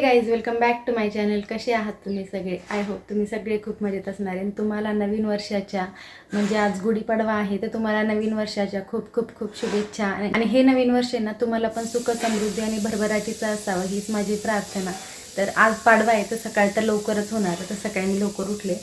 Guys welcome back to my channel कसे आहात तुम्ही सगळे? आय होप तुम्ही सगळे खूप मजेत असणार आहे. आणि तुम्हाला नवीन वर्षाच्या म्हणजे आज गुढीपाडवा आहे तर तुम्हाला नवीन वर्षाच्या खूप खूप खूप शुभेच्छा. आणि आणि हे नवीन वर्ष आहे ना तुम्हाला पण सुख समृद्धी आणि भरभराटीचं असावं हीच माझी प्रार्थना. तर आज पाडवा आहे तर सकाळी तर लवकरच होणार तर सकाळी मी लवकर उठले.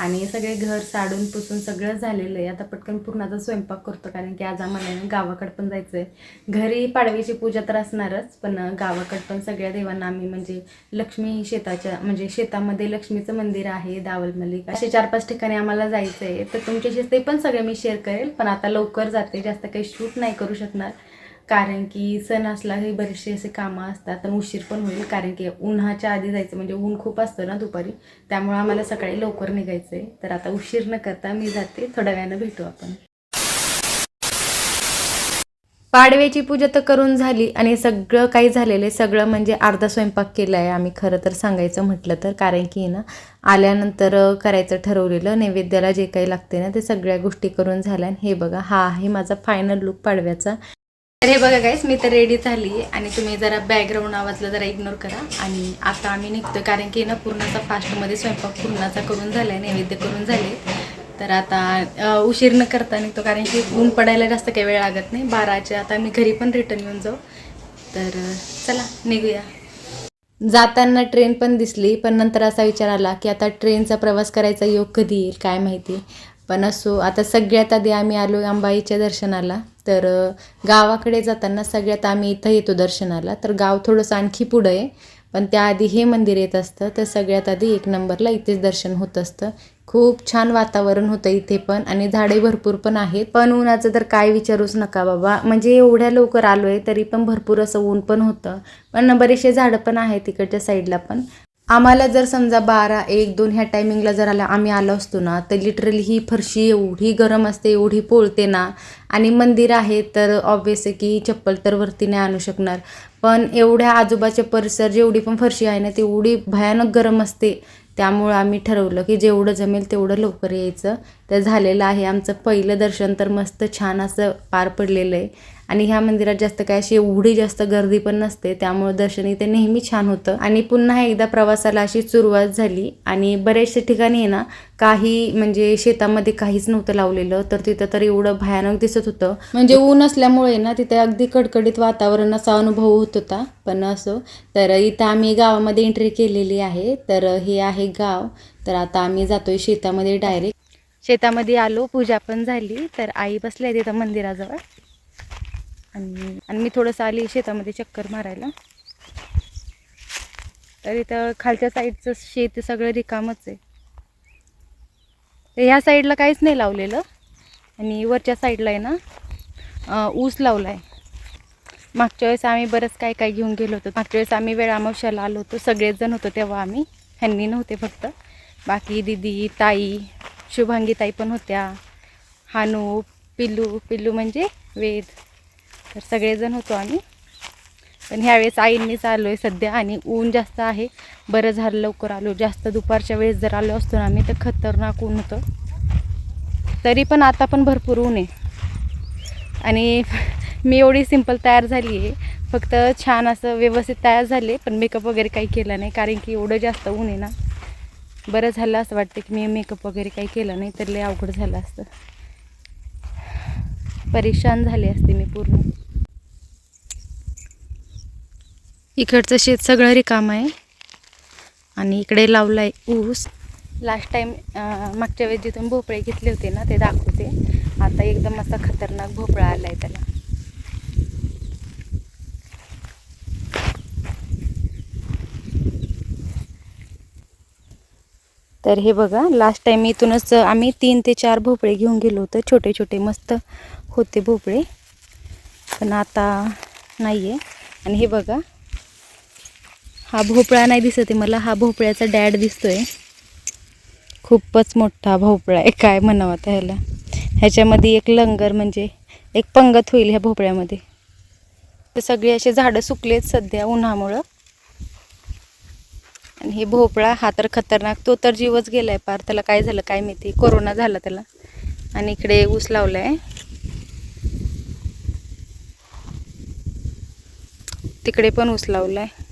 आणि सगळे घर साडून पुसून सगळं झालेलं आहे. आता पटकन पूर्णाचा स्वयंपाक करतो कारण की आज आम्हाला गावाकडं गावाकडे पण जायचं आहे घरी पाडवीची पूजा तर असणारच पण गावाकडे पण सगळ्या देवांना आम्ही म्हणजे लक्ष्मी शेताच्या म्हणजे शेतामध्ये लक्ष्मीचं मंदिर आहे दावल मलिक असे चार पाच ठिकाणी आम्हाला जायचं आहे तर तुमच्याशी ते पण सगळे मी शेअर करेल पण आता लवकर जाते जास्त काही शूट नाही करू शकणार. कारण की सण असला की बरेचसे असे कामं असतात तर उशीर पण होईल. कारण की उन्हाच्या आधी जायचं म्हणजे ऊन खूप असतं ना दुपारी. त्यामुळे आम्हाला सकाळी लवकर निघायचं आहे तर आता उशीर न करता मी जाते. थोड्या वेळानं भेटू आपण. पाडव्याची पूजा तर करून झाली आणि सगळं काही झालेलं आहे. सगळं म्हणजे अर्धा स्वयंपाक केला आहे आम्ही. खरं तर सांगायचं म्हटलं तर. कारण की ना आल्यानंतर करायचं ठरवलेलं. नैवेद्याला जे काही लागते ना ते सगळ्या गोष्टी करून झाल्या. आणि हे बघा हा आहे माझा फायनल लुक पाडव्याचा. तर हे बघा गाईस मी तर रेडी झाली आणि तुम्ही जरा बॅकग्राऊंड आवाजला जरा इग्नोर करा. आणि आता आम्ही निघतो कारण की ना पूर्णाचा फास्टमध्ये स्वयंपाक पूर्णाचा करून झालाय नैवेद्य करून झाले तर आता उशीर न करता निघतो कारण की ऊन पडायला जास्त काही वेळ लागत नाही. बाराच्या आता आम्ही घरी पण रिटर्न येऊन जाऊ. तर चला निघूया. जाताना ट्रेन पण दिसली पण नंतर असा विचार आला की आता ट्रेनचा प्रवास करायचा योग कधी येईल काय माहिती. पण असो आता सगळ्यात आधी आम्ही आलो अंबाईच्या दर्शनाला. तर गावाकडे जाताना सगळ्यात आम्ही इथं येतो दर्शनाला. तर गाव थोडंसं आणखी पुढं आहे. पण त्याआधी हे मंदिर येत असतं. तर सगळ्यात आधी एक नंबरला इथेच दर्शन होत असतं. खूप छान वातावरण होतं इथे पण आणि झाडे भरपूर पण आहेत. पण उन्हाचं तर काय विचारूच नका बाबा. म्हणजे एवढ्या लवकर आलो आहे तरी पण भरपूर असं ऊन पण होतं. पण बरेचसे झाडं पण आहेत तिकडच्या साईडला पण. आम्हाला जर समजा बारा एक दोन ह्या टायमिंगला जर आला आम्ही आलो असतो ना तर लिटरली ही फरशी एवढी गरम असते एवढी पोळते ना. आणि मंदिर आहे तर ऑब्वियस आहे की चप्पल तर वरती नाही आणू शकणार. पण एवढ्या आजोबाच्या परिसर जेवढी पण फरशी आहे ना तेवढी भयानक गरम असते. त्यामुळं आम्ही ठरवलं की जेवढं जमेल तेवढं लवकर यायचं. तर झालेलं आहे. आमचं पहिलं दर्शन तर मस्त छान असं पार पडलेलं आहे. आणि ह्या मंदिरात जास्त काय अशी एवढी जास्त गर्दी पण नसते. त्यामुळे दर्शन इथे नेहमी छान होतं. आणि पुन्हा एकदा प्रवासाला अशी सुरुवात झाली. आणि बरेचशा ठिकाणी आहे ना काही म्हणजे शेतामध्ये काहीच नव्हतं लावलेलं. तर तिथं तर एवढं भयानक दिसत होतं. म्हणजे ऊन असल्यामुळे ना तिथे अगदी कडकडीत वातावरण असा अनुभव होत होता. पण असो तर इथं आम्ही गावामध्ये एंट्री केलेली आहे. तर हे आहे गाव. तर आता आम्ही जातोय शेतामध्ये डायरेक्ट शेतामध्ये आलो पूजा पण झाली तर आई बसल्या तिथं मंदिराजवळ. आणि आणि मी थोडंसं आली शेतामध्ये चक्कर मारायला. तर इथं खालच्या साईडचं शेत सगळं रिकामच आहे. तर ह्या साईडला काहीच नाही लावलेलं. आणि वरच्या साईडला आहे ना ऊस लावला आहे मागच्या वेळेस आम्ही बरंच काय काय घेऊन गेलो होतो. मागच्या वेळेस आम्ही वेळ अमावश्याला आलो होतो सगळेच जण होतो तेव्हा आम्ही. ह्यांनी नव्हते फक्त. बाकी दिदी ताई शुभांगीताई पण होत्या. हानू पिल्लू पिल्लू म्हणजे वेद. तर सगळेजण होतो आम्ही. पण ह्यावेळेस आईंनीच आलो आहे सध्या आणि ऊन जास्त आहे. बरं झालं लवकर आलो. जास्त दुपारच्या वेळेस जर आलो असतो ना आम्ही तर खतरनाक ऊन होतं. तरी पण आता पण भरपूर ऊन आहे. आणि मी एवढी सिंपल तयार झाली आहे. फक्त छान असं व्यवस्थित तयार झाले पण मेकअप वगैरे काही केला नाही. कारण की एवढं जास्त ऊन आहे ना. बरं झालं असं वाटतं की मी मेकअप वगैरे काही केलं नाही तर लय अवघड झालं असतं. परेशान झाले असते मी पूर्ण. इकडचं शेत सगळं रिकाम आहे. आणि इकडे लावला आहे ऊस लास्ट टाईम मागच्या वेळेस जिथून भोपळे घेतले होते ना ते दाखवते. आता एकदम असा खतरनाक भोपळा आला आहे त्याला. तर हे बघा लास्ट टाईम इथूनच आम्ही तीन ते चार भोपळे घेऊन गेलो होतो. छोटे छोटे मस्त होते भोपळे. पण आता नाही आहे आणि हे बघा हा भोपळा नाही दिसत आहे मला हा भोपळ्याचा डॅड दिसतोय. खूपच मोठा भोपळा आहे काय म्हणावं आता ह्याला. ह्याच्यामध्ये एक लंगर म्हणजे एक पंगत होईल ह्या भोपळ्यामध्ये. तर सगळे असे झाडं सुकलेत सध्या उन्हामुळं. आणि हे भोपळा हा तर खतरनाक. तो तर जीवच गेला आहे पार. त्याला काय झालं काय माहिती. कोरोना झाला त्याला. आणि इकडे ऊस लावला आहे तिकडे पण ऊस लावला आहे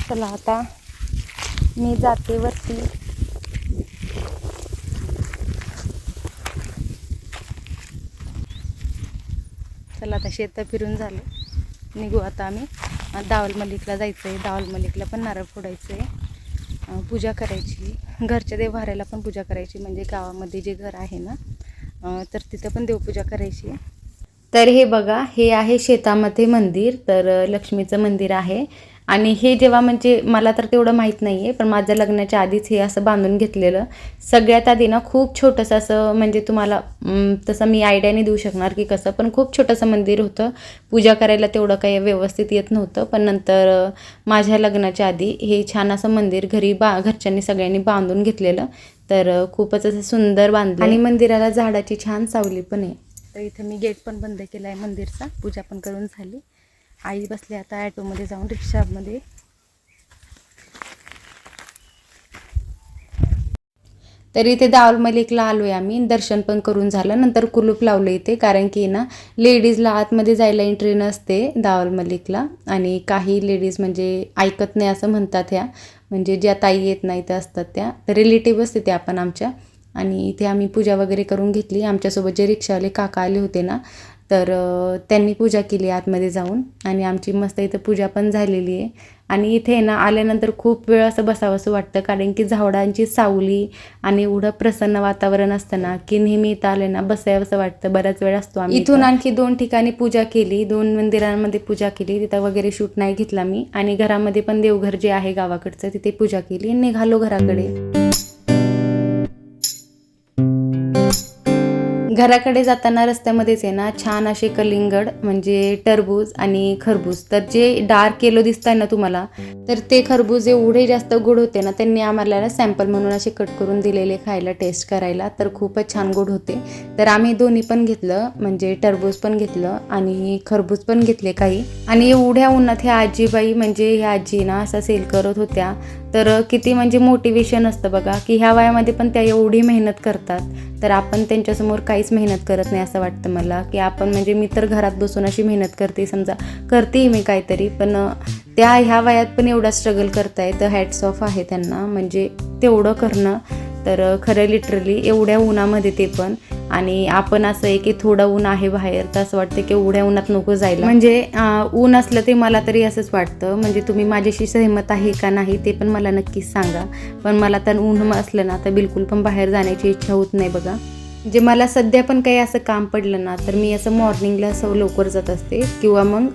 चला आता मी जाते वरती. चला आता शेत फिरून झालं. निघू आता आम्ही. दावल मलिकला जायचं आहे दावल मलिकला पण नारळ फोडायचं आहे पूजा करायची. घरच्या देवभाऱ्याला पण पूजा करायची. म्हणजे गावामध्ये जे घर आहे ना तर तिथं पण देवपूजा करायची. तर हे बघा हे आहे शेतामध्ये मंदिर. तर लक्ष्मीचं मंदिर आहे. आणि हे जेव्हा म्हणजे मला तर तेवढं माहीत नाही आहे पण माझ्या लग्नाच्या आधीच हे असं बांधून घेतलेलं. सगळ्यात आधी ना खूप छोटंसं असं म्हणजे तुम्हाला तसं मी आयडिया नाही देऊ शकणार की कसं पण खूप छोटंसं मंदिर होतं. पूजा करायला तेवढं काही व्यवस्थित येत नव्हतं पण नंतर माझ्या लग्नाच्या आधी हे छान असं मंदिर घरी बा घरच्यांनी सगळ्यांनी बांधून घेतलेलं. तर खूपच असं सुंदर बांधलं. आणि मंदिराला झाडाची छान सावली पण आहे. तर इथं मी गेट पण बंद केला आहे मंदिरचा. पूजा पण करून झाली. आई बसली आता ॲटोमध्ये जाऊन रिक्षामध्ये तर इथे दावल मलिकला आलो आहे आम्ही. दर्शन पण करून झालं. नंतर कुलूप लावलं इथे. कारण की ना लेडीजला आतमध्ये जायला एंट्री नसते दावल मलिकला. आणि काही लेडीज म्हणजे ऐकत नाही असं म्हणतात ह्या. म्हणजे ज्या ताई येत नाही त्या असतात त्या. तर असते त्या आपण आमच्या. आणि इथे आम्ही पूजा वगैरे करून घेतली. आमच्यासोबत जे रिक्षावाले काका आले होते ना तर त्यांनी पूजा केली आतमध्ये जाऊन आणि आमची मस्त इथं पूजा पण झालेली आहे. आणि इथे आहे ना आल्यानंतर खूप वेळ असं बसावंसं वाटतं कारण की झावडांची सावली आणि एवढं प्रसन्न वातावरण असतं ना की नेहमी इथं आले ना बसावंसं वाटतं. बराच वेळ असतो आम्ही इथून आणखी दोन ठिकाणी पूजा केली दोन मंदिरांमध्ये पूजा केली तिथं वगैरे शूट नाही घेतला मी. आणि घरामध्ये पण देवघर जे आहे गावाकडचं तिथे पूजा केली आणि निघालो घराकडे. घराकडे जाताना रस्त्यामध्येच आहे ना छान असे कलिंगड म्हणजे टरबूज आणि खरबूज. तर जे डार्क येलो दिसत आहे ना तुम्हाला तर ते खरबूज एवढे जास्त गोड होते ना त्यांनी आम्हाला सॅम्पल म्हणून असे कट करून दिलेले खायला टेस्ट करायला. तर खूपच छान गोड होते. तर आम्ही दोन्ही पण घेतलं म्हणजे टरबूज पण घेतलं आणि खरबूज पण घेतले काही. आणि एवढ्या उन्हात ह्या आजीबाई म्हणजे ह्या आजी ना असं सेल करत होत्या. तर किती म्हणजे मोटिवेशन असतं बघा की ह्या वयामध्ये पण त्या एवढी मेहनत करतात. तर आपण त्यांच्यासमोर काहीच मेहनत करत नाही असं वाटतं मला की आपण म्हणजे मी तर घरात बसून अशी मेहनत करते समजा करते मी काहीतरी पण त्या ह्या वयात पण एवढा स्ट्रगल करताय तर हॅट्स ऑफ आहे त्यांना. म्हणजे तेवढं करणं तर खरं लिटरली एवढ्या उन्हामध्ये ते पण आणि आपण असं आहे की थोडं ऊन आहे बाहेर तर असं वाटतं की एवढ्या उन्हात नको जायला. म्हणजे ऊन असलं ते मला तरी असंच वाटतं. म्हणजे तुम्ही माझ्याशी सहमत आहे का नाही ते पण मला नक्कीच सांगा. पण मला तर ऊन असलं ना तर बिलकुल पण बाहेर जाण्याची इच्छा होत नाही बघा. जे मला सध्या पण काही असं काम पडलं ना तर मी असं मॉर्निंगला असं लवकर जात असते. किंवा मग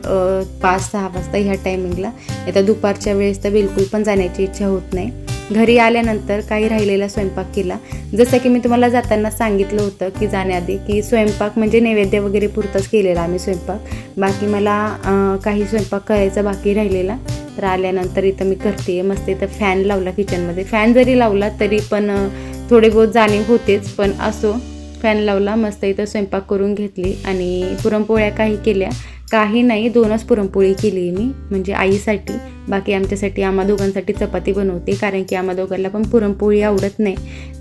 पाच सहा वाजता ह्या टायमिंगला आता दुपारच्या वेळेस तर बिलकुल पण जाण्याची इच्छा होत नाही. घरी आल्यानंतर काही राहिलेला स्वयंपाक केला. जसं की मी तुम्हाला जाताना सांगितलं होतं की जाण्याआधी की स्वयंपाक म्हणजे नैवेद्य वगैरे पुरताच केलेला आम्ही स्वयंपाक. बाकी मला काही स्वयंपाक करायचा बाकी राहिलेला. तर आल्यानंतर इथं मी करते. मस्त इथं फॅन लावला किचनमध्ये फॅन जरी लावला तरी पण थोडे बहुत जाणीव होतेच. पण असो फॅन लावला मस्त इथं स्वयंपाक करून घेतली. आणि पुरणपोळ्या काही केल्या. काही नाही दोनच पुरणपोळी केली मी म्हणजे आईसाठी. बाकी आमच्यासाठी आम्हा दोघांसाठी चपाती बनवते कारण की आम्हा दोघांना पण पुरणपोळी आवडत नाही.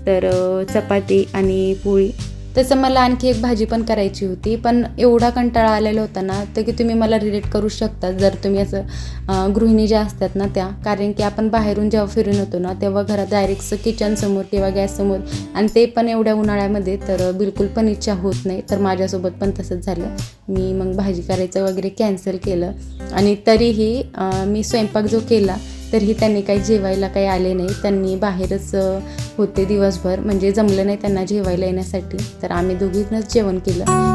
तर चपाती आणि पोळी तसं मला आणखी एक भाजी पण करायची होती पण एवढा कंटाळा आलेला होता ना तर की तुम्ही मला रिलेट करू शकता जर तुम्ही असं गृहिणी ज्या असतात ना त्या. कारण की आपण बाहेरून जेव्हा फिरून होतो ना तेव्हा घरात डायरेक्टचं किचनसमोर किंवा गॅससमोर आणि ते पण एवढ्या उन्हाळ्यामध्ये तर बिलकुल पण इच्छा होत नाही. तर माझ्यासोबत पण तसंच झालं. मी मग भाजी करायचं वगैरे कॅन्सल केलं. आणि तरीही मी स्वयंपाक जो केला तरीही त्यांनी काही जेवायला काही आले नाही. त्यांनी बाहेरच होते दिवसभर. म्हणजे जमलं नाही त्यांना जेवायला येण्यासाठी. तर आम्ही दोघींनाच जेवण केलं.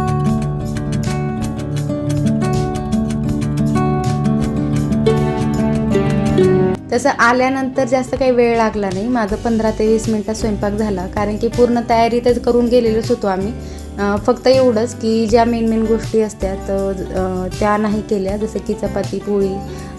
तसं आल्यानंतर जास्त काही वेळ लागला नाही. माझं पंधरा ते वीस मिनटात स्वयंपाक झाला. कारण की पूर्ण तयारी तर करून गेलेलोच होतो आम्ही. फक्त एवढंच की ज्या मेन मेन गोष्टी असतात त्या नाही केल्या. जसं की चपाती पोळी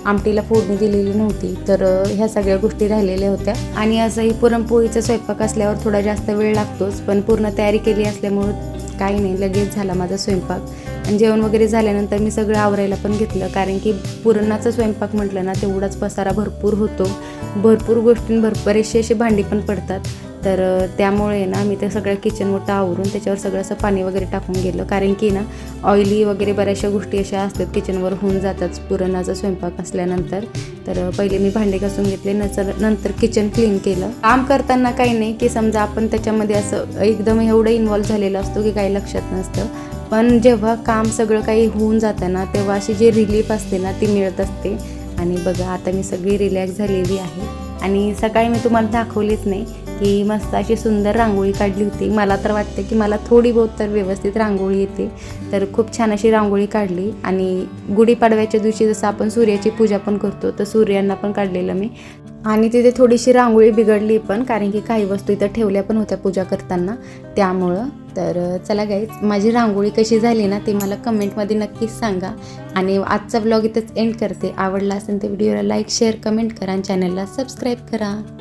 आमटीला फोडणी दिलेली नव्हती तर ह्या सगळ्या गोष्टी राहिलेल्या होत्या. आणि असंही पुरणपोळीचा स्वयंपाक असल्यावर थोडा जास्त वेळ लागतोच पण पूर्ण तयारी केली असल्यामुळं काही नाही लगेच झाला माझा स्वयंपाक. आणि जेवण वगैरे झाल्यानंतर मी सगळं आवरायला पण घेतलं कारण की पुरणाचा स्वयंपाक म्हटलं ना तेवढाच पसारा भरपूर होतो. भरपूर गोष्टींभर बरेचसे असे भांडी पण पडतात. तर त्यामुळे ना मी ते सगळं किचन मोठं आवरून त्याच्यावर सगळं असं पाणी वगैरे टाकून गेलं. कारण की ना ऑइली वगैरे बऱ्याचशा गोष्टी अशा असतात किचनवर होऊन जातात पुरणाचा स्वयंपाक असल्यानंतर. तर पहिले मी भांडे घासून घेतले नंतर नंतर किचन क्लीन केलं. काम करताना काही नाही की समजा आपण त्याच्यामध्ये असं एकदम एवढं इन्वॉल्व्ह झालेलं असतो की काही लक्षात नसतं. पण जेव्हा काम सगळं काही होऊन जातं ना तेव्हा अशी जी रिलीफ असते ना ती मिळत असते. आणि बघा आता मी सगळी रिलॅक्स झालेली आहे. आणि सकाळी मी तुम्हाला दाखवलीच नाही की मस्त अशी सुंदर रांगोळी काढली होती. मला तर वाटतं की मला थोडी बहुत तर व्यवस्थित रांगोळी येते. तर खूप छान अशी रांगोळी काढली. आणि गुढीपाडव्याच्या दिवशी जसं आपण सूर्याची पूजा पण करतो तर सूर्यांना पण काढलेलं मी. आणि तिथे थोडीशी रांगोळी बिघडली पण कारण की काही वस्तू इथं ठेवल्या पण होत्या पूजा करताना. त्यामुळं तर चला गाईज माझी रांगोळी कशी झाली ना ते मला कमेंटमध्ये नक्कीच सांगा. आणि आजचा ब्लॉग इथंच एंड करते. आवडला असेल तर व्हिडिओला लाईक शेअर कमेंट करा आणि चॅनलला सबस्क्राईब करा.